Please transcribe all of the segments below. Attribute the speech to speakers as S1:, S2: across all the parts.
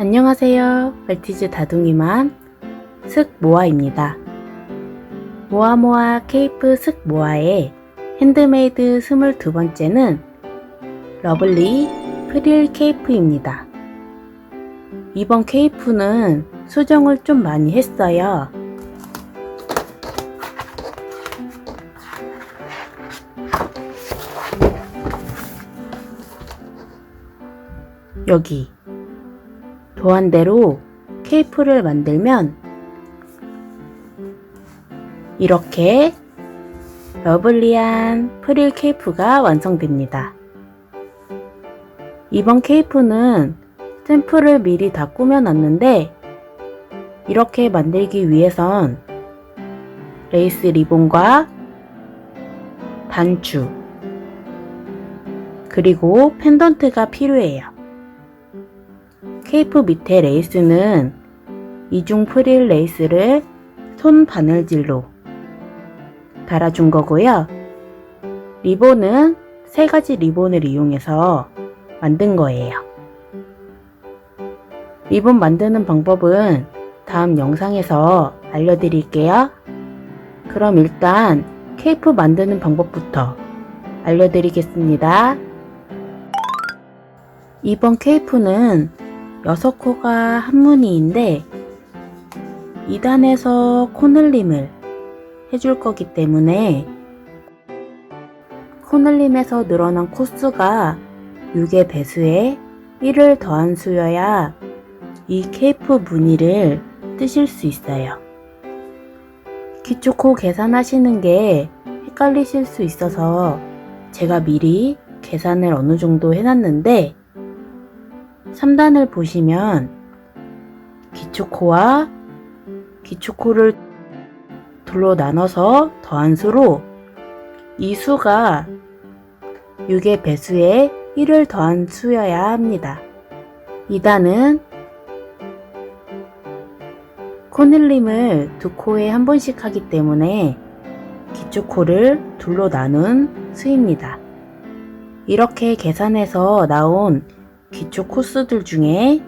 S1: 안녕하세요. 멀티즈 다둥이맘 슥모아입니다. 모아모아 케이프 슥모아의 핸드메이드 22번째는 러블리 프릴 케이프입니다. 이번 케이프는 수정을 좀 많이 했어요. 여기 도안대로 케이프를 만들면 이렇게 러블리한 프릴 케이프가 완성됩니다. 이번 케이프는 샘플을 미리 다 꾸며놨는데 이렇게 만들기 위해선 레이스 리본과 단추 그리고 펜던트가 필요해요. 케이프 밑에 레이스는 이중 프릴 레이스를 손 바늘질로 달아준 거고요. 리본은 세 가지 리본을 이용해서 만든 거예요. 리본 만드는 방법은 다음 영상에서 알려드릴게요. 그럼 일단 케이프 만드는 방법부터 알려드리겠습니다. 이번 케이프는 6코가 한 무늬인데 2단에서 코늘림을 해줄 거기 때문에 코늘림에서 늘어난 코수가 6의 배수에 1을 더한 수여야 이 케이프 무늬를 뜨실 수 있어요. 기초코 계산하시는 게 헷갈리실 수 있어서 제가 미리 계산을 어느 정도 해놨는데 3단을 보시면 기초코와 기초코를 둘로 나눠서 더한 수로 이 수가 6의 배수에 1을 더한 수여야 합니다. 2단은 코늘림을 두 코에 한 번씩 하기 때문에 기초코를 둘로 나눈 수입니다. 이렇게 계산해서 나온 기초 코스들 중에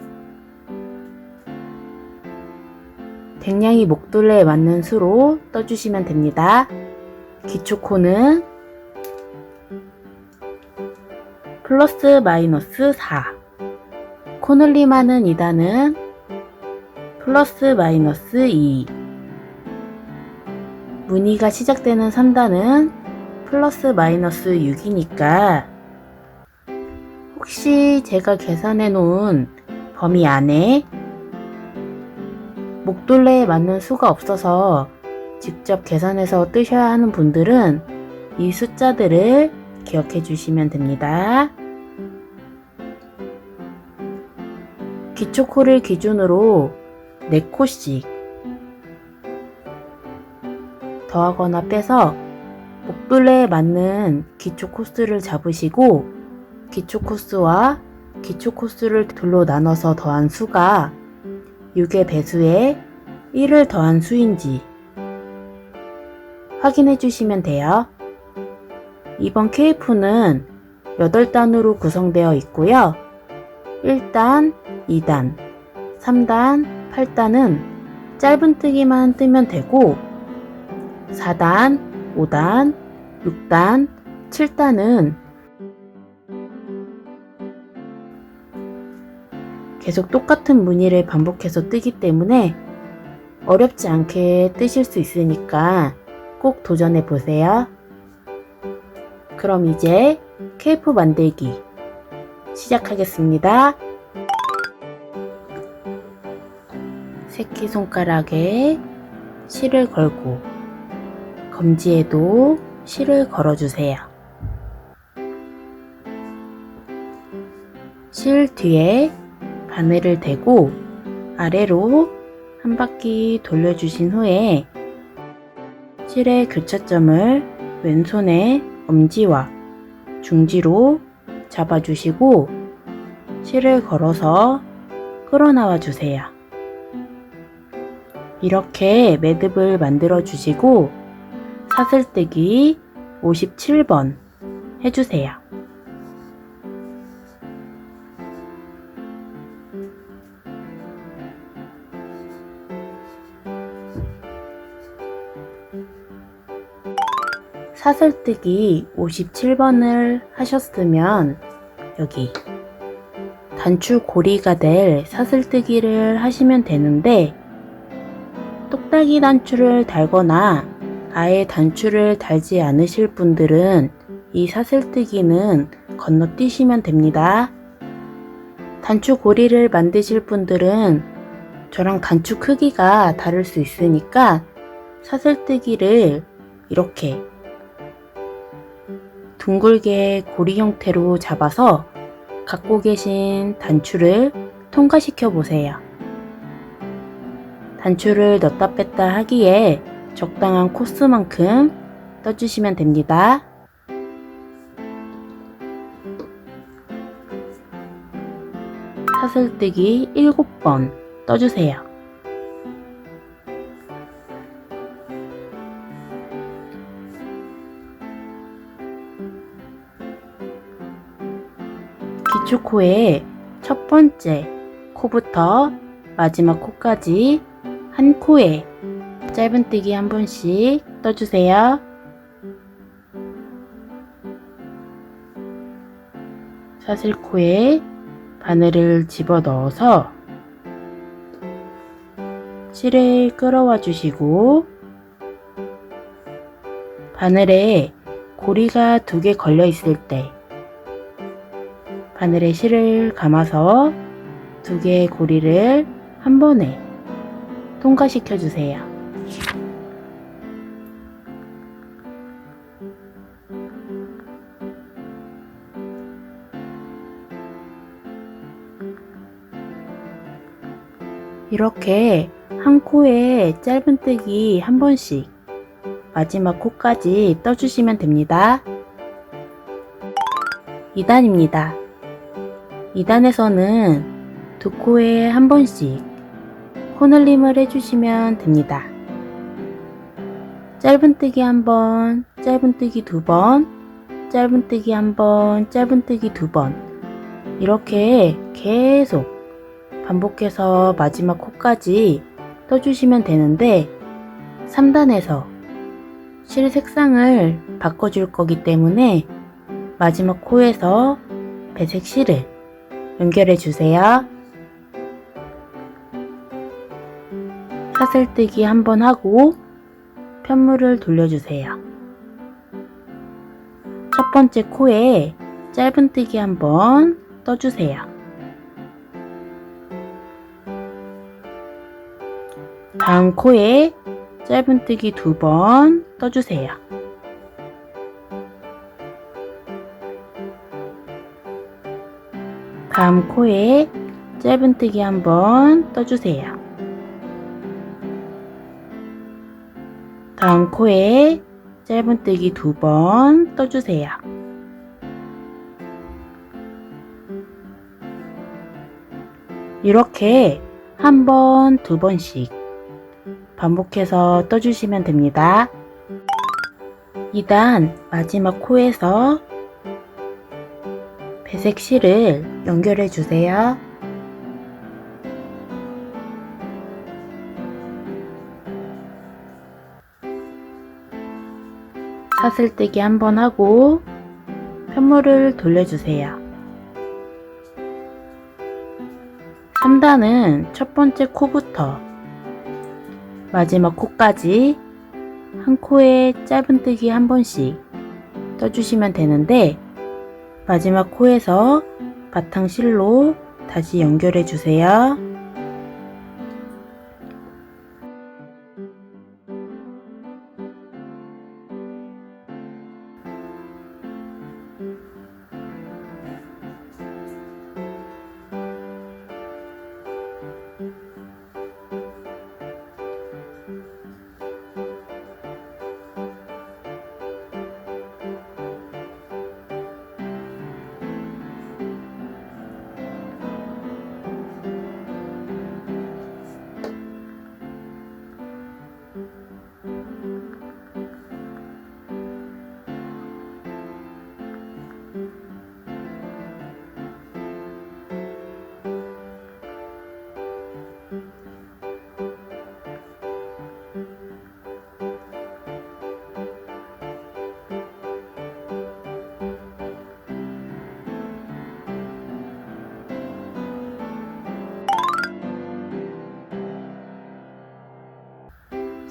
S1: 백냥이 목둘레에 맞는 수로 떠주시면 됩니다. 기초 코는 플러스 마이너스 4 코늘림하는 2단은 플러스 마이너스 2 무늬가 시작되는 3단은 플러스 마이너스 6이니까 혹시 제가 계산해 놓은 범위 안에 목둘레에 맞는 수가 없어서 직접 계산해서 뜨셔야 하는 분들은 이 숫자들을 기억해 주시면 됩니다. 기초코를 기준으로 4코씩 더하거나 빼서 목둘레에 맞는 기초 코스를 잡으시고 기초 코스와 기초 코스를 둘로 나눠서 더한 수가 6의 배수에 1을 더한 수인지 확인해 주시면 돼요. 이번 케이프는 8단으로 구성되어 있고요. 1단, 2단, 3단, 8단은 짧은뜨기만 뜨면 되고 4단, 5단, 6단, 7단은 계속 똑같은 무늬를 반복해서 뜨기 때문에 어렵지 않게 뜨실 수 있으니까 꼭 도전해 보세요. 그럼 이제 케이프 만들기 시작하겠습니다. 새끼손가락에 실을 걸고 검지에도 실을 걸어주세요. 실 뒤에 바늘을 대고 아래로 한 바퀴 돌려주신 후에 실의 교차점을 왼손에 엄지와 중지로 잡아주시고 실을 걸어서 끌어나와 주세요. 이렇게 매듭을 만들어 주시고 사슬뜨기 57번 해주세요. 사슬뜨기 57번을 하셨으면 여기 단추 고리가 될 사슬뜨기를 하시면 되는데 똑딱이 단추를 달거나 아예 단추를 달지 않으실 분들은 이 사슬뜨기는 건너뛰시면 됩니다. 단추 고리를 만드실 분들은 저랑 단추 크기가 다를 수 있으니까 사슬뜨기를 이렇게 둥글게 고리 형태로 잡아서 갖고 계신 단추를 통과시켜 보세요. 단추를 넣다 뺐다 하기에 적당한 코스만큼 떠주시면 됩니다. 사슬뜨기 7번 떠주세요. 기초코의 첫 번째 코부터 마지막 코까지 한 코에 짧은뜨기 한 번씩 떠주세요. 사슬코에 바늘을 집어 넣어서 실을 끌어와 주시고 바늘에 고리가 두 개 걸려 있을 때 바늘에 실을 감아서 두 개의 고리를 한 번에 통과시켜 주세요. 이렇게 한 코에 짧은뜨기 한 번씩 마지막 코까지 떠주시면 됩니다. 2단입니다. 2단에서는 두 코에 한 번씩 코늘림을 해주시면 됩니다. 짧은뜨기 한 번, 짧은뜨기 두 번, 짧은뜨기 한 번, 짧은뜨기 두번 이렇게 계속 반복해서 마지막 코까지 떠주시면 되는데 3단에서 실 색상을 바꿔줄 거기 때문에 마지막 코에서 배색 실을 연결해 주세요. 사슬뜨기 한번 하고 편물을 돌려주세요. 첫 번째 코에 짧은뜨기 한번 떠주세요. 다음 코에 짧은뜨기 두 번 떠주세요. 다음 코에 짧은뜨기 한번 떠주세요. 다음 코에 짧은뜨기 두 번 떠주세요. 이렇게 한 번, 두 번씩 반복해서 떠주시면 됩니다. 2단 마지막 코에서 배색 실을 연결해 주세요. 사슬뜨기 한번 하고 편물을 돌려주세요. 3단은 첫 번째 코부터 마지막 코까지 한 코에 짧은뜨기 한 번씩 떠주시면 되는데 마지막 코에서 바탕 실로 다시 연결해 주세요.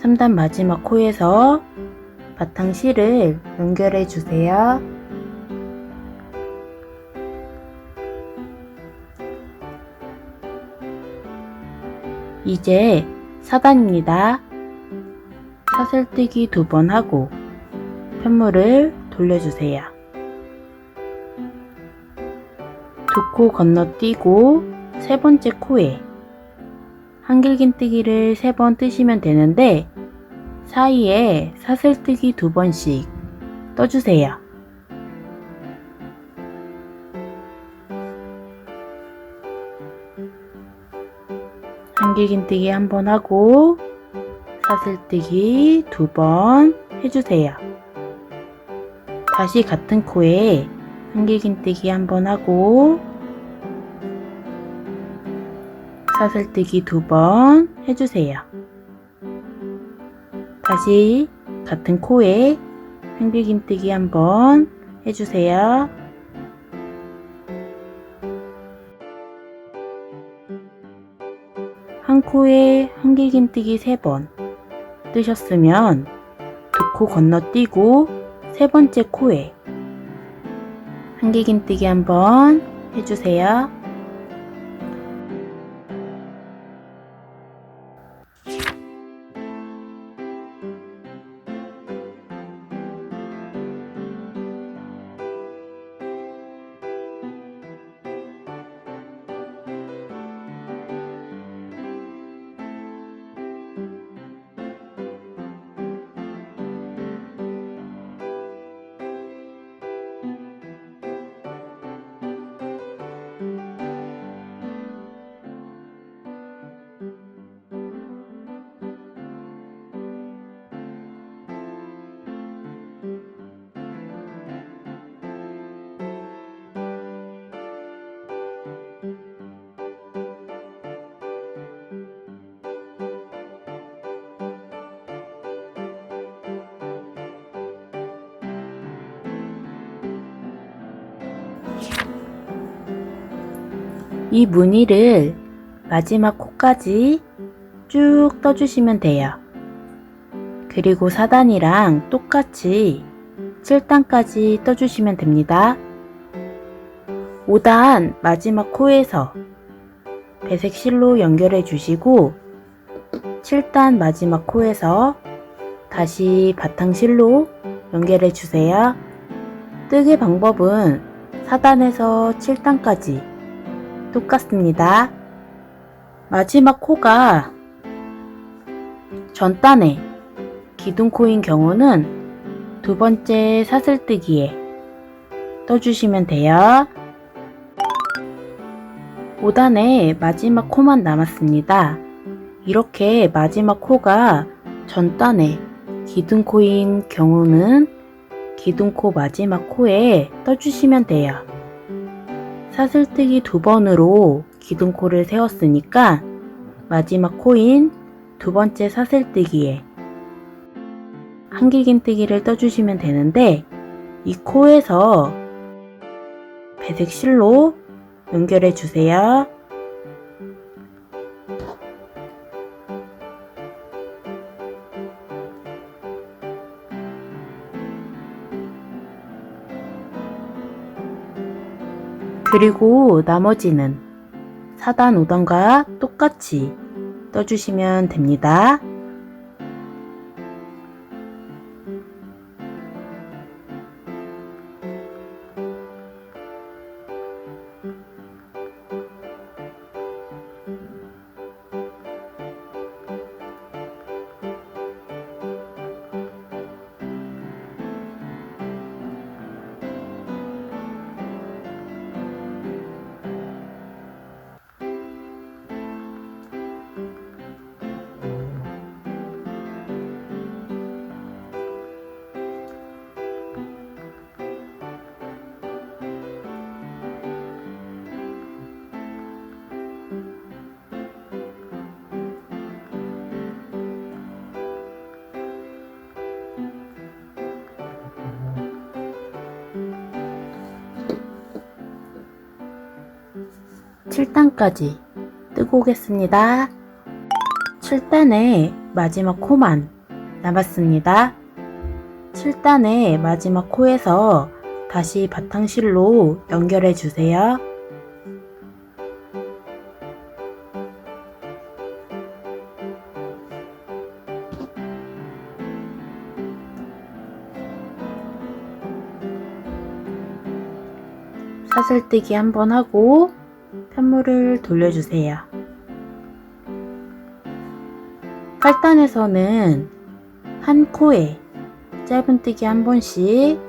S1: 3단 마지막 코에서 바탕 실을 연결해 주세요. 이제 4단입니다. 사슬뜨기 두 번 하고 편물을 돌려주세요. 두 코 건너뛰고 세 번째 코에 한길긴뜨기를 세 번 뜨시면 되는데 사이에 사슬뜨기 두 번씩 떠주세요. 한길긴뜨기 한 번 하고 사슬뜨기 두 번 해주세요. 다시 같은 코에 한길긴뜨기 한 번 하고 사슬뜨기 두 번 해주세요. 다시 같은 코에 한길긴뜨기 한번 해주세요. 한 코에 한길긴뜨기 세번 뜨셨으면 두 코 건너뛰고 세 번째 코에 한길긴뜨기 한번 해주세요. 이 무늬를 마지막 코까지 쭉 떠주시면 돼요. 그리고 4단이랑 똑같이 7단까지 떠주시면 됩니다. 5단 마지막 코에서 배색 실로 연결해 주시고 7단 마지막 코에서 다시 바탕 실로 연결해 주세요. 뜨개 방법은 4단에서 7단까지 똑같습니다. 마지막 코가 전단에 기둥코인 경우는 두 번째 사슬뜨기에 떠주시면 돼요. 5단에 마지막 코만 남았습니다. 이렇게 마지막 코가 전단에 기둥코인 경우는 기둥코 마지막 코에 떠주시면 돼요. 사슬뜨기 두 번으로 기둥코를 세웠으니까 마지막 코인 두 번째 사슬뜨기에 한길긴뜨기를 떠주시면 되는데 이 코에서 배색 실로 연결해 주세요. 그리고 나머지는 4단, 5단과 똑같이 떠주시면 됩니다. 칠단까지 뜨고 오겠습니다. 7단의 마지막 코만 남았습니다. 7단의 마지막 코에서 다시 바탕실로 연결해 주세요. 사슬뜨기 한번 하고 편물을 돌려주세요. 8단에서는 한 코에 짧은뜨기 한 번씩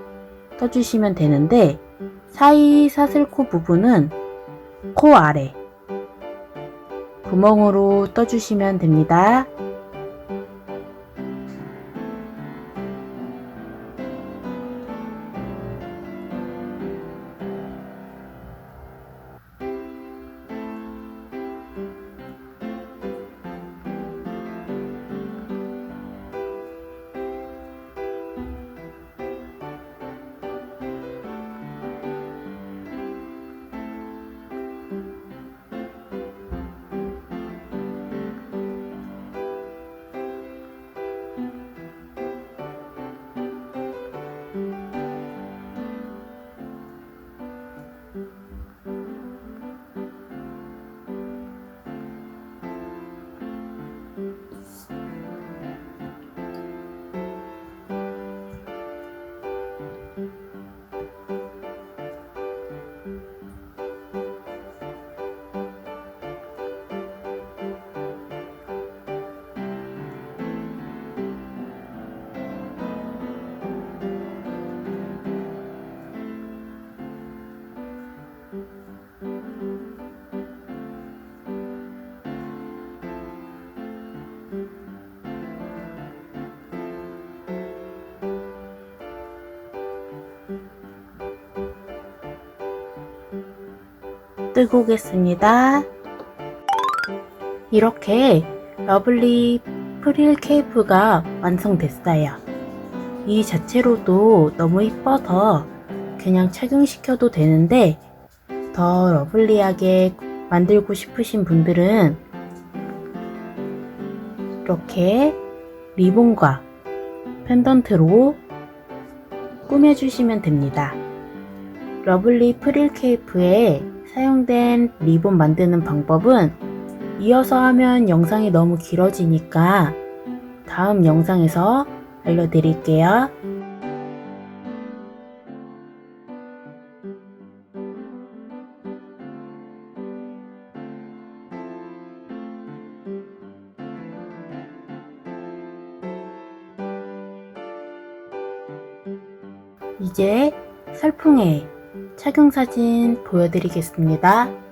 S1: 떠주시면 되는데 사이 사슬코 부분은 코 아래 구멍으로 떠주시면 됩니다. 뜨고 오겠습니다. 이렇게 러블리 프릴 케이프가 완성됐어요. 이 자체로도 너무 이뻐서 그냥 착용시켜도 되는데 더 러블리하게 만들고 싶으신 분들은 이렇게 리본과 펜던트로 꾸며주시면 됩니다. 러블리 프릴 케이프에 사용된 리본 만드는 방법은 이어서 하면 영상이 너무 길어지니까 다음 영상에서 알려드릴게요. 착용 사진 보여드리겠습니다.